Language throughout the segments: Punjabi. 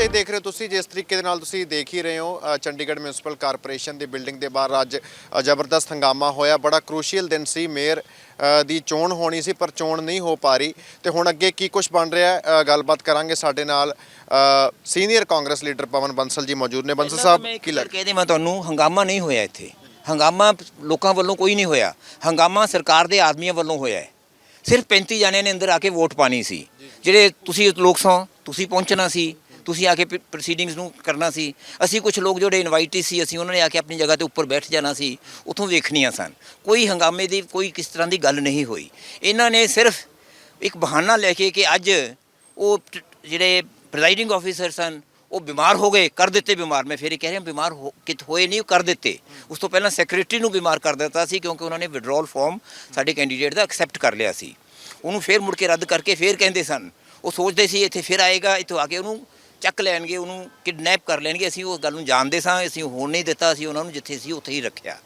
ਦ੍ਰਿਸ਼ ਇਹ ਦੇਖ ਰਹੇ ਹੋ ਤੁਸੀਂ ਜਿਸ ਤਰੀਕੇ ਦੇ ਨਾਲ ਤੁਸੀਂ ਦੇਖ ਹੀ ਰਹੇ ਹੋ ਚੰਡੀਗੜ੍ਹ ਮਿਊਨਿਸਪਲ ਕਾਰਪੋਰੇਸ਼ਨ ਦੀ ਬਿਲਡਿੰਗ ਦੇ ਬਾਹਰ ਅੱਜ ਜ਼ਬਰਦਸਤ ਹੰਗਾਮਾ ਹੋਇਆ। ਬੜਾ ਕ੍ਰੂਸ਼ੀਅਲ ਦਿਨ ਸੀ। ਮੇਅਰ ਦੀ ਚੋਣ ਹੋਣੀ ਸੀ ਪਰ ਚੋਣ ਨਹੀਂ ਹੋ ਪਾ ਰਹੀ। ਤੇ ਹੁਣ ਅੱਗੇ ਕੀ ਕੁਝ ਬਣ ਰਿਹਾ ਗੱਲਬਾਤ ਕਰਾਂਗੇ ਸਾਡੇ ਨਾਲ ਸੀਨੀਅਰ ਕਾਂਗਰਸ ਲੀਡਰ ਪਵਨ ਬੰਸਲ ਜੀ ਮੌਜੂਦ ਨੇ। ਬੰਸਲ ਸਾਹਿਬ ਕੀ ਲੱਗ ਕਹਿ ਦੇ ਮੈਂ ਤੁਹਾਨੂੰ ਹੰਗਾਮਾ ਨਹੀਂ ਹੋਇਆ ਇੱਥੇ। ਹੰਗਾਮਾ ਲੋਕਾਂ ਵੱਲੋਂ ਕੋਈ ਨਹੀਂ ਹੋਇਆ। ਹੰਗਾਮਾ ਸਰਕਾਰ ਦੇ ਆਦਮੀਆਂ ਵੱਲੋਂ ਹੋਇਆ ਹੈ। ਸਿਰਫ 35 ਜਣਿਆਂ ਨੇ ਅੰਦਰ ਆ ਕੇ ਵੋਟ ਪਾਣੀ ਸੀ। ਜਿਹੜੇ ਤੁਸੀਂ ਲੋਕ ਸੋ ਤੁਸੀਂ ਪਹੁੰਚਣਾ ਸੀ। ਤੁਸੀਂ ਆ ਕੇ ਪ੍ਰੋਸੀਡਿੰਗਸ ਨੂੰ ਕਰਨਾ ਸੀ। ਅਸੀਂ ਕੁਝ ਲੋਕ ਜਿਹੜੇ ਇਨਵਾਈਟਡ ਸੀ, ਅਸੀਂ ਉਹਨਾਂ ਨੇ ਆ ਕੇ ਆਪਣੀ ਜਗ੍ਹਾ ਤੇ ਉੱਪਰ ਬੈਠ ਜਾਣਾ ਸੀ, ਉੱਥੋਂ ਵੇਖਣੀਆਂ ਸਨ। ਕੋਈ ਹੰਗਾਮੇ ਦੀ, ਕੋਈ ਕਿਸ ਤਰ੍ਹਾਂ ਦੀ ਗੱਲ ਨਹੀਂ ਹੋਈ। ਇਹਨਾਂ ਨੇ ਸਿਰਫ ਇੱਕ ਬਹਾਨਾ ਲੈ ਕੇ ਕਿ ਅੱਜ ਉਹ ਜਿਹੜੇ ਪ੍ਰੈਜ਼ਾਈਡਿੰਗ ਆਫੀਸਰ ਸਨ, ਉਹ ਬਿਮਾਰ ਹੋ ਗਏ, ਕਰ ਦਿੱਤੇ ਬਿਮਾਰ। ਮੈਂ ਫਿਰ ਇਹ ਕਹਿ ਰਿਹਾ, ਬਿਮਾਰ ਹੋ, ਕਿਤ ਹੋਏ ਨਹੀਂ, ਉਹ ਕਰ ਦਿੱਤੇ। ਉਸ ਤੋਂ ਪਹਿਲਾਂ ਸੈਕਟਰੀ ਨੂੰ ਬਿਮਾਰ ਕਰ ਦਿੱਤਾ ਸੀ, ਕਿਉਂਕਿ ਉਹਨਾਂ ਨੇ ਵਿਡਰਾਲ ਫਾਰਮ ਸਾਡੇ ਕੈਂਡੀਡੇਟ ਦਾ ਐਕਸੈਪਟ ਕਰ ਲਿਆ ਸੀ। ਉਹਨੂੰ ਫਿਰ ਮੁੜ ਕੇ ਰੱਦ ਕਰਕੇ ਫਿਰ ਕਹਿੰਦੇ ਸਨ। ਉਹ ਸੋਚਦੇ ਸੀ, ਇੱਥੇ ਫਿਰ ਆਏਗਾ, ਇੱਥੋਂ ਆ ਕੇ ਉਹਨੂੰ ਚੱਕ ਲੈਣਗੇ, ਉਹਨੂੰ ਕਿਡਨੈਪ ਕਰ ਲੈਣਗੇ, ਅਸੀਂ ਉਸ ਗੱਲ ਨੂੰ ਜਾਣਦੇ ਸਾਂ, ਅਸੀਂ ਹੋਣ ਨਹੀਂ ਦਿੱਤਾ, ਅਸੀਂ ਉਹਨਾਂ ਨੂੰ ਜਿੱਥੇ ਸੀ ਉੱਥੇ ਹੀ ਰੱਖਿਆ।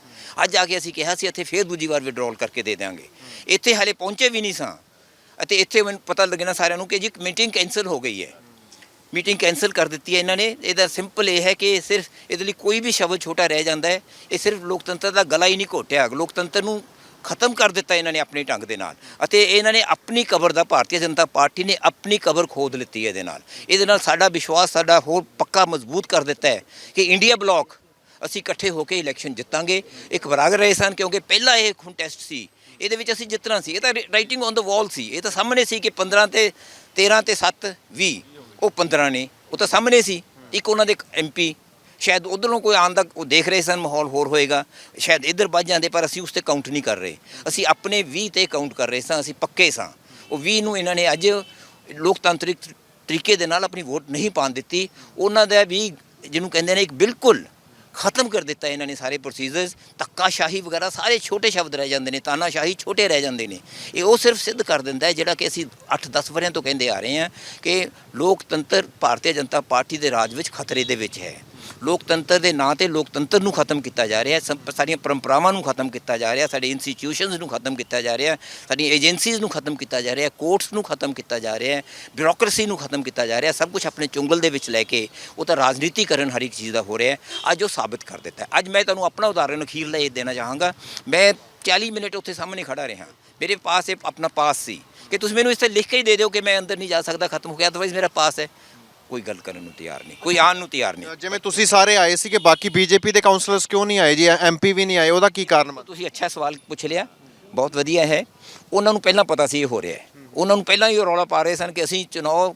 ਅੱਜ ਆ ਕੇ ਅਸੀਂ ਕਿਹਾ ਸੀ, ਇੱਥੇ ਫਿਰ ਦੂਜੀ ਵਾਰ ਵਿਡਰਾਲ ਕਰਕੇ ਦੇ ਦਿਆਂਗੇ। ਇੱਥੇ ਹਾਲੇ ਪਹੁੰਚੇ ਵੀ ਨਹੀਂ ਸਾਂ। ਅਤੇ ਇੱਥੇ ਮੈਨੂੰ ਪਤਾ ਲੱਗਣਾ ਸਾਰਿਆਂ ਨੂੰ ਕਿ ਜੀ ਮੀਟਿੰਗ ਕੈਂਸਲ ਹੋ ਗਈ ਹੈ। ਮੀਟਿੰਗ ਕੈਂਸਲ ਕਰ ਦਿੱਤੀ ਹੈ ਇਹਨਾਂ ਨੇ। ਇਹਦਾ ਸਿੰਪਲ ਇਹ ਹੈ ਕਿ ਸਿਰਫ ਇਹਦੇ ਲਈ ਕੋਈ ਵੀ ਸ਼ਬਦ ਛੋਟਾ ਰਹਿ ਜਾਂਦਾ ਹੈ। ਇਹ ਸਿਰਫ ਲੋਕਤੰਤਰ ਦਾ ਗਲਾ ਹੀ ਨਹੀਂ ਘੋਟਿਆ। ਲੋਕਤੰਤਰ ਨੂੰ ਖਤਮ ਕਰ ਦਿੱਤਾ ਇਹਨਾਂ ਨੇ ਆਪਣੇ ਢੰਗ ਦੇ ਨਾਲ ਅਤੇ ਇਹਨਾਂ ਨੇ ਆਪਣੀ ਕਬਰ ਦਾ ਭਾਰਤੀ ਜਨਤਾ ਪਾਰਟੀ ਨੇ ਆਪਣੀ ਕਬਰ ਖੋਦ ਲਿੱਤੀ ਇਹਦੇ ਨਾਲ। ਇਹਦੇ ਨਾਲ ਸਾਡਾ ਵਿਸ਼ਵਾਸ ਸਾਡਾ ਹੋਰ ਪੱਕਾ ਮਜ਼ਬੂਤ ਕਰ ਦਿੱਤਾ ਹੈ ਕਿ ਇੰਡੀਆ ਬਲਾਕ ਅਸੀਂ ਇਕੱਠੇ ਹੋ ਕੇ ਇਲੈਕਸ਼ਨ ਜਿੱਤਾਂਗੇ। ਇੱਕ ਵਰਾਗ ਰਹੇ ਸਨ ਕਿਉਂਕਿ ਪਹਿਲਾ ਇਹ ਹੁਣ ਸੀ। ਇਹਦੇ ਵਿੱਚ ਅਸੀਂ ਜਿੱਤਣਾ ਸੀ। ਇਹ ਤਾਂ ਰਾਈਟਿੰਗ ਔਨ ਦ ਵਾਲ ਸੀ। ਇਹ ਤਾਂ ਸਾਹਮਣੇ ਸੀ ਕਿ 15 ਤੇ 13 ਤੇ 7 20 ਉਹ 15 ਨੇ। ਉਹ ਤਾਂ ਸਾਹਮਣੇ ਸੀ। ਇੱਕ ਉਹਨਾਂ ਦੇ ਐਮਪੀ ਸ਼ਾਇਦ ਉਧਰੋਂ ਕੋਈ ਆਉਣ ਦਾ ਉਹ ਦੇਖ ਰਹੇ ਸਨ, ਮਾਹੌਲ ਹੋਰ ਹੋਏਗਾ। ਸ਼ਾਇਦ ਇੱਧਰ ਵੱਜ ਜਾਂਦੇ, ਪਰ ਅਸੀਂ ਉਸ ਤੇ ਕਾਊਂਟ ਨਹੀਂ ਕਰ ਰਹੇ। ਅਸੀਂ ਆਪਣੇ 20 ਤੇ ਕਾਊਂਟ ਕਰ ਰਹੇ ਸਾਂ, ਅਸੀਂ ਪੱਕੇ ਸਾਂ। ਉਹ 20 ਨੂੰ ਇਹਨਾਂ ਨੇ ਅੱਜ ਲੋਕਤੰਤਰਿਕ ਤਰੀਕੇ ਦੇ ਨਾਲ ਆਪਣੀ ਵੋਟ ਨਹੀਂ ਪਾਉਣ ਦਿੱਤੀ। ਉਹਨਾਂ ਦਾ ਵੀ, ਜਿਹਨੂੰ ਕਹਿੰਦੇ ਨੇ, ਇੱਕ ਬਿਲਕੁਲ ਖਤਮ ਕਰ ਦਿੱਤਾ ਇਹਨਾਂ ਨੇ ਸਾਰੇ ਪ੍ਰੋਸੀਜਰਸ ਧੱਕਾਸ਼ਾਹੀ ਵਗੈਰਾ ਸਾਰੇ ਛੋਟੇ ਸ਼ਬਦ ਰਹਿ ਜਾਂਦੇ ਨੇ, ਤਾਨਾਸ਼ਾਹੀ ਛੋਟੇ ਰਹਿ ਜਾਂਦੇ ਨੇ। ਇਹ ਉਹ ਸਿਰਫ ਸਿੱਧ ਕਰ ਦਿੰਦਾ ਹੈ, ਜਿਹੜਾ ਕਿ ਅਸੀਂ 8-10 ਵਰਿਆਂ ਤੋਂ ਕਹਿੰਦੇ ਆ ਰਹੇ ਹਾਂ ਕਿ ਲੋਕਤੰਤਰ, ਭਾਰਤੀ ਜਨਤਾ ਪਾਰਟੀ ਦੇ ਰਾਜ ਵਿੱਚ ਖਤਰੇ ਦੇ ਵਿੱਚ ਹੈ। ਲੋਕਤੰਤਰ ਦੇ ਨਾਂ ਤੇ ਲੋਕਤੰਤਰ ਨੂੰ ਖਤਮ ਕੀਤਾ ਜਾ ਰਿਹਾ ਹੈ ਸਾਡੀਆਂ ਪਰੰਪਰਾਵਾਂ ਨੂੰ ਖਤਮ ਕੀਤਾ ਜਾ ਰਿਹਾ, ਸਾਡੇ ਇੰਸਟੀਟਿਊਸ਼ਨਸ ਨੂੰ ਖਤਮ ਕੀਤਾ ਜਾ ਰਿਹਾ, ਸਾਡੀਆਂ ਏਜੰਸੀਜ਼ ਨੂੰ ਖਤਮ ਕੀਤਾ ਜਾ ਰਿਹਾ ਕੋਰਟਸ ਨੂੰ ਖਤਮ ਕੀਤਾ ਜਾ ਰਿਹਾ ਬਿਊਰੋਕ੍ਰੇਸੀ ਨੂੰ ਖਤਮ ਕੀਤਾ ਜਾ ਰਿਹਾ, ਸਭ ਕੁਝ ਆਪਣੇ ਚੁੰਗਲ ਦੇ ਵਿੱਚ ਲੈ ਕੇ ਉਹ ਤਾਂ ਰਾਜਨੀਤੀਕਰਨ ਹਰ ਇੱਕ ਚੀਜ਼ ਦਾ ਹੋ ਰਿਹਾ ਅੱਜ ਉਹ ਸਾਬਤ ਕਰ ਦਿੱਤਾ ਅੱਜ ਮੈਂ ਤੁਹਾਨੂੰ ਆਪਣਾ ਉਦਾਹਰਣ ਅਖੀਰਲਾ ਇਹ ਦੇਣਾ ਚਾਹਾਂਗਾ, ਮੈਂ 40 ਮਿੰਟ ਉੱਥੇ ਸਾਹਮਣੇ ਖੜਾ ਰਿਹਾ, ਮੇਰੇ ਪਾਸ ਇਹ ਆਪਣਾ ਪਾਸ ਸੀ, ਕਿ ਤੁਸੀਂ ਮੈਨੂੰ ਇਸ ਤੇ ਲਿਖ ਕੇ ਹੀ ਦੇ ਦਿਓ ਕਿ ਮੈਂ ਅੰਦਰ ਨਹੀਂ ਜਾ ਸਕਦਾ, ਖਤਮ ਹੋ ਗਿਆ ਅਦਰਵਾਈਜ਼ ਮੇਰਾ ਪਾਸ ਹੈ। ਕੋਈ ਗੱਲ ਕਰਨ ਨੂੰ ਤਿਆਰ ਨਹੀਂ ਕੋਈ ਆਉਣ ਨੂੰ ਤਿਆਰ ਨਹੀਂ। ਜਿਵੇਂ ਤੁਸੀਂ ਸਾਰੇ ਆਏ ਸੀ ਕਿ ਬਾਕੀ ਬੀਜੇਪੀ ਦੇ ਕਾਉਂਸਲਰਸ ਕਿਉਂ ਨਹੀਂ ਆਏ ਜੀ? ਐਮਪੀ ਵੀ ਨਹੀਂ ਆਏ ਉਹਦਾ ਕੀ ਕਾਰਨ ਮੰਨਦੇ ਤੁਸੀਂ ਅੱਛਾ ਸਵਾਲ ਪੁੱਛ ਲਿਆ ਬਹੁਤ ਵਧੀਆ ਹੈ। ਉਹਨਾਂ ਨੂੰ ਪਹਿਲਾਂ ਪਤਾ ਸੀ ਇਹ ਹੋ ਰਿਹਾ ਹੈ। ਉਹਨਾਂ ਨੂੰ ਪਹਿਲਾਂ ਹੀ ਉਹ ਰੌਲਾ ਪਾ ਰਹੇ ਸਨ ਕਿ ਅਸੀਂ ਚੁਣਾਵ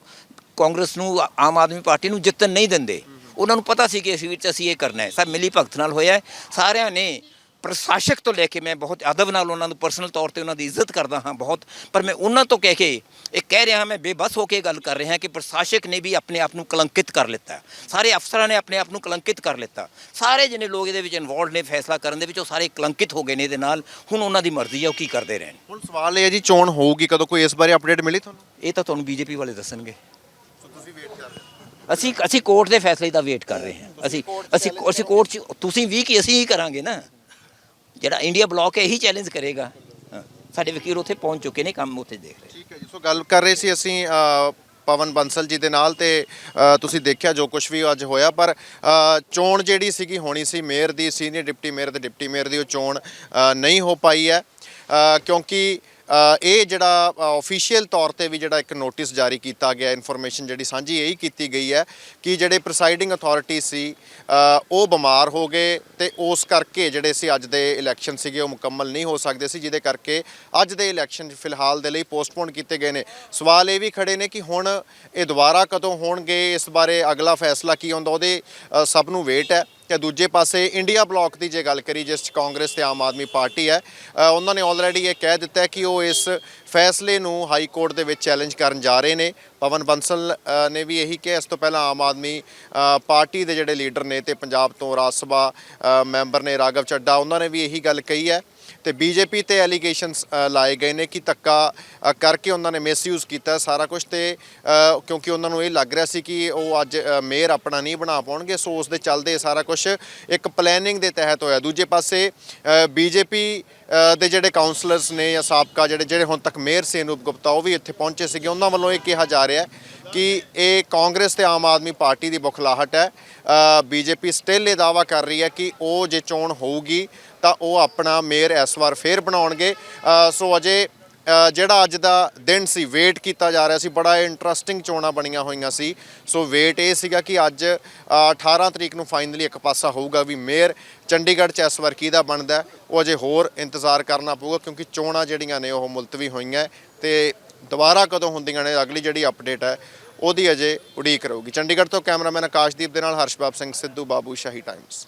ਕਾਂਗਰਸ ਨੂੰ ਆਮ ਆਦਮੀ ਪਾਰਟੀ ਨੂੰ ਜਿੱਤਣ ਨਹੀਂ ਦਿੰਦੇ। ਉਹਨਾਂ ਨੂੰ ਪਤਾ ਸੀ ਕਿ ਇਸ ਵਿੱਚ ਅਸੀਂ ਇਹ ਕਰਨਾ ਹੈ। ਸਭ ਮਿਲੀ ਭਗਤ ਨਾਲ ਹੋਇਆ ਹੈ। ਸਾਰਿਆਂ ਨੇ ਪ੍ਰਸ਼ਾਸਕ ਤੋਂ ਲੈ ਕੇ ਮੈਂ ਬਹੁਤ ਅਦਬ ਨਾਲ ਉਹਨਾਂ ਨੂੰ ਪਰਸਨਲ ਤੌਰ ਤੇ ਉਹਨਾਂ ਦੀ ਇੱਜ਼ਤ ਕਰਦਾ ਹਾਂ ਬਹੁਤ ਪਰ ਮੈਂ ਉਹਨਾਂ ਤੋਂ ਕਹਿ ਕੇ ਇਹ ਕਹਿ ਰਿਹਾ ਹਾਂ ਮੈਂ ਬੇਬਸ ਹੋ ਕੇ ਗੱਲ ਕਰ ਰਿਹਾ ਹਾਂ ਕਿ ਪ੍ਰਸ਼ਾਸਕ ਨੇ ਵੀ ਆਪਣੇ ਆਪ ਨੂੰ ਕਲੰਕਿਤ ਕਰ ਲਿੱਤਾ ਸਾਰੇ ਅਫਸਰਾਂ ਨੇ ਆਪਣੇ ਆਪ ਨੂੰ ਕਲੰਕਿਤ ਕਰ ਲਿੱਤਾ ਸਾਰੇ ਜਿਹਨੇ ਲੋਕ ਇਹਦੇ ਵਿੱਚ ਇਨਵੋਲਡ ਨੇ ਫੈਸਲਾ ਕਰਨ ਦੇ ਵਿੱਚ ਉਹ ਸਾਰੇ ਕਲੰਕਿਤ ਹੋ ਗਏ ਨੇ ਇਹਦੇ ਨਾਲ। ਹੁਣ ਉਹਨਾਂ ਦੀ ਮਰਜ਼ੀ ਹੈ ਉਹ ਕੀ ਕਰਦੇ ਰਹਿਣ। ਹੁਣ ਸਵਾਲ ਇਹ ਹੈ ਜੀ ਚੋਣ ਹੋਊਗੀ ਕਦੋਂ? ਕੋਈ ਇਸ ਬਾਰੇ ਅਪਡੇਟ ਮਿਲੀ ਤੁਹਾਨੂੰ? ਇਹ ਤਾਂ ਤੁਹਾਨੂੰ ਬੀਜੇਪੀ ਵਾਲੇ ਦੱਸਣਗੇ। ਤੁਸੀਂ ਵੇਟ ਕਰ ਰਹੇ ਹੋ। ਅਸੀਂ ਅਸੀਂ ਕੋਰਟ ਦੇ ਫੈਸਲੇ ਦਾ ਵੇਟ ਕਰ ਰਹੇ ਹਾਂ। ਅਸੀਂ ਅਸੀਂ ਅਸੀਂ ਕੋਰਟ 'ਚ ਤੁਸੀਂ ਵੀ ਕੀ ਅਸੀਂ ਹੀ ਕਰਾਂਗੇ ਨਾ। ਜਿਹੜਾ ਇੰਡੀਆ ਬਲਾਕ ਹੈ, ਇਹੀ ਚੈਲੰਜ ਕਰੇਗਾ। ਸਾਡੇ ਵਕੀਲ ਉੱਥੇ ਪਹੁੰਚ ਚੁੱਕੇ ਨੇ, ਕੰਮ ਉੱਥੇ ਦੇਖ ਰਹੇ। ਠੀਕ ਹੈ ਜੀ, ਸੋ ਗੱਲ ਕਰ ਰਹੇ ਸੀ ਅਸੀਂ ਪਵਨ ਬੰਸਲ ਜੀ ਦੇ ਨਾਲ ਤੇ ਤੁਸੀਂ ਦੇਖਿਆ ਜੋ ਕੁਝ ਵੀ ਅੱਜ ਹੋਇਆ, ਪਰ ਚੋਣ ਜਿਹੜੀ ਸੀਗੀ ਹੋਣੀ ਸੀ ਮੇਅਰ ਦੀ, ਸੀਨੀਅਰ ਡਿਪਟੀ ਮੇਅਰ ਤੇ ਡਿਪਟੀ ਮੇਅਰ ਦੀ ਉਹ ਚੋਣ ਨਹੀਂ ਹੋ ਪਾਈ ਹੈ। ਕਿਉਂਕਿ ਇਹ ਜਿਹੜਾ ਆਫੀਸ਼ੀਅਲ ਤੌਰ ਤੇ ਵੀ ਜਿਹੜਾ ਇੱਕ ਨੋਟਿਸ ਜਾਰੀ ਕੀਤਾ ਗਿਆ ਇਨਫੋਰਮੇਸ਼ਨ ਜਿਹੜੀ ਸਾਂਝੀ ਇਹੀ ਕੀਤੀ ਗਈ ਹੈ ਕਿ ਜਿਹੜੇ ਪ੍ਰੈਸਾਈਡਿੰਗ ਅਥਾਰਟੀ ਸੀ ਉਹ ਬਿਮਾਰ ਹੋ ਗਏ ਤੇ ਉਸ ਕਰਕੇ ਜਿਹੜੇ ਸੀ ਅੱਜ ਦੇ ਇਲੈਕਸ਼ਨ ਸੀਗੇ, ਉਹ ਮੁਕੰਮਲ ਨਹੀਂ ਹੋ ਸਕਦੇ ਸੀ, ਜਿਹਦੇ ਕਰਕੇ ਅੱਜ ਦੇ ਇਲੈਕਸ਼ਨ ਫਿਲਹਾਲ ਦੇ ਲਈ ਪੋਸਟਪੋਨ ਕੀਤੇ ਗਏ ਨੇ। ਸਵਾਲ ਇਹ ਵੀ ਖੜੇ ਨੇ ਕਿ ਹੁਣ ਇਹ ਦੁਬਾਰਾ ਕਦੋਂ ਹੋਣਗੇ, ਇਸ ਬਾਰੇ ਅਗਲਾ ਫੈਸਲਾ ਕੀ ਹੁੰਦਾ ਉਹਦੇ ਸਭ ਨੂੰ ਵੇਟ ਹੈ। ਤੇ ਦੂਜੇ ਪਾਸੇ ਇੰਡੀਆ ਬਲਾਕ ਦੀ ਜੇ ਗੱਲ ਕਰੀ, ਜਿਸ 'ਚ ਕਾਂਗਰਸ ਤੇ ਆਮ ਆਦਮੀ ਪਾਰਟੀ ਹੈ ਉਹਨਾਂ ਨੇ ਆਲਰੇਡੀ ਇਹ ਕਹਿ ਦਿੱਤਾ ਕਿ ਉਹ ਇਸ ਫੈਸਲੇ ਨੂੰ ਹਾਈ ਕੋਰਟ ਦੇ ਵਿੱਚ ਚੈਲੰਜ ਕਰਨ ਜਾ ਰਹੇ ਨੇ। ਪਵਨ ਬੰਸਲ ਨੇ ਵੀ ਇਹੀ ਕਿਹਾ, ਇਸ ਤੋਂ ਪਹਿਲਾਂ ਆਮ ਆਦਮੀ ਪਾਰਟੀ ਦੇ ਜਿਹੜੇ ਲੀਡਰ ਨੇ ਤੇ ਪੰਜਾਬ ਤੋਂ ਰਾਜ ਸਭਾ ਮੈਂਬਰ ਨੇ ਰਾਘਵ ਚੱਡਾ, ਉਹਨਾਂ ਨੇ ਵੀ ਇਹੀ ਗੱਲ ਕਹੀ ਹੈ। ਤੇ ਬੀਜੇਪੀ ਤੇ ਐਲੀਗੇਸ਼ਨਸ ਲਾਏ ਗਏ ਨੇ ਕਿ ਧੱਕਾ ਕਰਕੇ ਉਹਨਾਂ ਨੇ ਮਿਸਯੂਜ਼ ਕੀਤਾ ਸਾਰਾ ਕੁਝ ਤੇ ਕਿਉਂਕਿ ਉਹਨਾਂ ਨੂੰ ਇਹ ਲੱਗ ਰਿਹਾ ਸੀ ਕਿ ਉਹ ਅੱਜ ਮੇਅਰ ਆਪਣਾ ਨਹੀਂ ਬਣਾ ਪਾਉਣਗੇ, ਸੋ ਉਸ ਦੇ ਚੱਲਦੇ ਸਾਰਾ ਕੁਝ ਇੱਕ ਪਲੈਨਿੰਗ ਦੇ ਤਹਿਤ ਹੋਇਆ। ਦੂਜੇ ਪਾਸੇ ਬੀਜੇਪੀ ਦੇ ਜਿਹੜੇ ਕਾਉਂਸਲਰਸ ਨੇ ਜਾਂ ਸਾਬਕਾ ਜਿਹੜੇ ਜਿਹੜੇ ਹੁਣ ਤੱਕ ਮੇਅਰ ਸੀ ਅਨੂਪ ਗੁਪਤਾ, ਉਹ ਵੀ ਇੱਥੇ ਪਹੁੰਚੇ ਸੀਗੇ। ਉਹਨਾਂ ਵੱਲੋਂ ਇਹ ਕਿਹਾ ਜਾ ਰਿਹਾ ਹੈ ਕਿ ਇਹ ਕਾਂਗਰਸ ਤੇ ਆਮ ਆਦਮੀ ਪਾਰਟੀ ਦੀ ਬੁਖਲਾਹਟ ਹੈ। ਬੀਜੇਪੀ ਸਟਿਲ ਇਹ ਦਾਵਾ ਕਰ ਰਹੀ ਹੈ ਕਿ ਉਹ ਜੇ ਚੋਣ ਹੋਊਗੀ ਤਾਂ ਉਹ ਆਪਣਾ ਮੇਅਰ ਇਸ ਵਾਰ ਫੇਰ ਬਣਾਉਣਗੇ। ਸੋ ਅਜੇ ਜਿਹੜਾ ਅੱਜ ਦਾ ਦਿਨ ਸੀ ਵੇਟ ਕੀਤਾ ਜਾ ਰਿਹਾ ਸੀ ਬੜਾ ਇੰਟਰਸਟਿੰਗ ਚੋਣਾਂ ਬਣੀਆਂ ਹੋਈਆਂ ਸੀ। ਸੋ ਵੇਟ ਇਹ ਸੀਗਾ ਕਿ ਅੱਜ ਅ, 18 ਤਰੀਕ ਨੂੰ ਫਾਈਨਲੀ ਇੱਕ ਪਾਸਾ ਹੋਊਗਾ ਵੀ ਮੇਅਰ ਚੰਡੀਗੜ੍ਹ ਚ ਇਸ ਵਾਰ ਕਿਹਦਾ ਬਣਦਾ ਉਹ ਅਜੇ ਹੋਰ ਇੰਤਜ਼ਾਰ ਕਰਨਾ ਪਊਗਾ ਕਿਉਂਕਿ ਚੋਣਾਂ ਜਿਹੜੀਆਂ ਨੇ ਉਹ ਮੁਲਤਵੀ ਹੋਈਆਂ ਹੈ ਤੇ ਦੁਬਾਰਾ ਕਦੋਂ ਹੁੰਦੀਆਂ ਨੇ, ਅਗਲੀ ਜਿਹੜੀ ਅਪਡੇਟ ਹੈ, ਉਹਦੀ ਅਜੇ ਉਡੀਕ ਰਹੂਗੀ। ਚੰਡੀਗੜ੍ਹ ਤੋਂ ਕੈਮਰਾਮੈਨ ਆਕਾਸ਼ਦੀਪ ਦੇ ਨਾਲ ਹਰਸ਼ਬਾਬ ਸਿੰਘ ਸਿੱਧੂ, ਬਾਬੂ ਸ਼ਾਹੀ ਟਾਈਮਸ